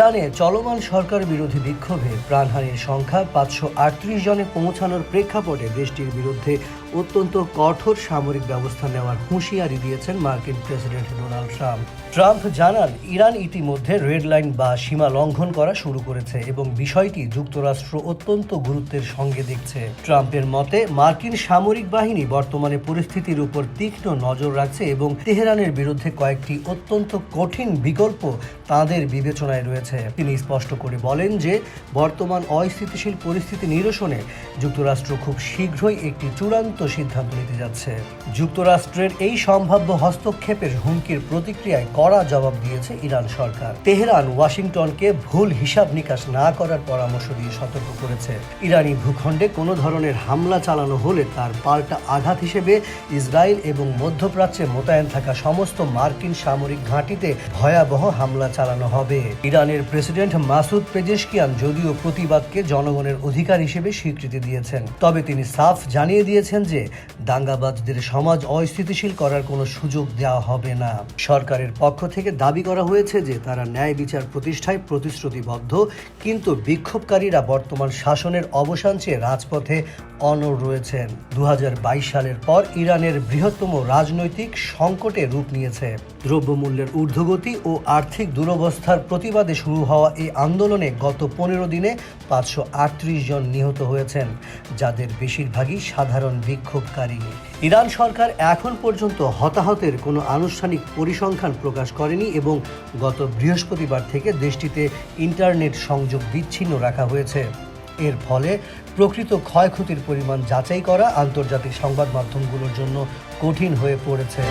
ইরানে চলমান সরকার বিরোধী বিক্ষোভে প্রাণহানির সংখ্যা পাঁচশো আটত্রিশ জনে পৌঁছানোর প্রেক্ষাপটে দেশটির বিরুদ্ধে অত্যন্ত কঠোর সামরিক ব্যবস্থা নেওয়ার হুঁশিয়ারি দিয়েছেন মার্কিন প্রেসিডেন্ট ডোনাল্ড ট্রাম্প। ট্রাম্প জানান, ইরান ইতিমধ্যে রেড লাইন বা সীমা লঙ্ঘন করা শুরু করেছে এবং বিষয়টি যুক্তরাষ্ট্র অত্যন্ত গুরুত্বের সঙ্গে দেখছে। ট্রাম্পের মতে, মার্কিন সামরিক বাহিনী বর্তমানে পরিস্থিতির উপর তীক্ষ্ণ নজর রাখছে এবং তেহরানের বিরুদ্ধে কয়েকটি অত্যন্ত কঠিন বিকল্প তাদের বিবেচনায় রয়েছে। তিনি স্পষ্ট করে বলেন যে, বর্তমান অস্থিতিশীল পরিস্থিতি নিরসনে যুক্তরাষ্ট্র খুব শীঘ্রই একটি চূড়ান্ত সিদ্ধান্ত নিতে যাচ্ছে। যুক্তরাষ্ট্রের এই সম্ভাব্য হস্তক্ষেপের হুমকির প্রতিক্রিয়ায় কড়া জবাব দিয়েছে ইরান সরকার। তেহরান, ওয়াশিংটনকে ভুল হিসাব নিকাশ না করার পরামর্শ দিয়ে সতর্ক করেছে। ইরানি ভূখণ্ডে কোনো ধরনের হামলা চালানো হলে তার পাল্টা আঘাত হিসেবে ইসরায়েল এবং মধ্যপ্রাচ্যে মোতায়েন থাকা সমস্ত মার্কিন সামরিক ঘাঁটিতে ভয়াবহ হামলা চালানো হবে। ইরানের প্রেসিডেন্ট মাসুদ পেজেশকিয়ান যদিও প্রতিবাদকে জনগণের অধিকার হিসেবে স্বীকৃতি দিয়েছেন, তবে তিনি সাফ জানিয়ে দিয়েছেন যে দাঙ্গাবাজদের সমাজ অস্থিতিশীল করার কোনো সুযোগ দেওয়া হবে না। সরকারের পক্ষ থেকে দাবি করা হয়েছে যে তারা ন্যায় বিচার প্রতিষ্ঠায় প্রতিশ্রুতিবদ্ধ, কিন্তু বিক্ষোভকারীরা বর্তমান শাসনের অবসান চেয়ে রাজপথে অনড় রয়েছেন। দু হাজার বাইশ সালের পর ইরানের বৃহত্তম রাজনৈতিক সংকটে রূপ নিয়েছে। দ্রব্যমূল্যের ঊর্ধ্বগতি ও আর্থিক দুরবস্থার প্রতিবাদে শুরু হওয়া এই আন্দোলনে গত পনেরো দিনে পাঁচশো আটত্রিশ জন নিহত হয়েছেন। যাদের বেশিরভাগই সাধারণ বিক্ষোভকারী। ইরান সরকার এখন পর্যন্ত হতাহতের কোনো আনুষ্ঠানিক পরিসংখ্যান প্রকাশ করেনি এবং গত বৃহস্পতিবার থেকে দেশটিতে ইন্টারনেট সংযোগ বিচ্ছিন্ন রাখা হয়েছে। এর ফলে প্রকৃত ক্ষয়ক্ষতির পরিমাণ যাচাই করা আন্তর্জাতিক সংবাদ মাধ্যমগুলোর জন্য কঠিন হয়ে পড়েছে।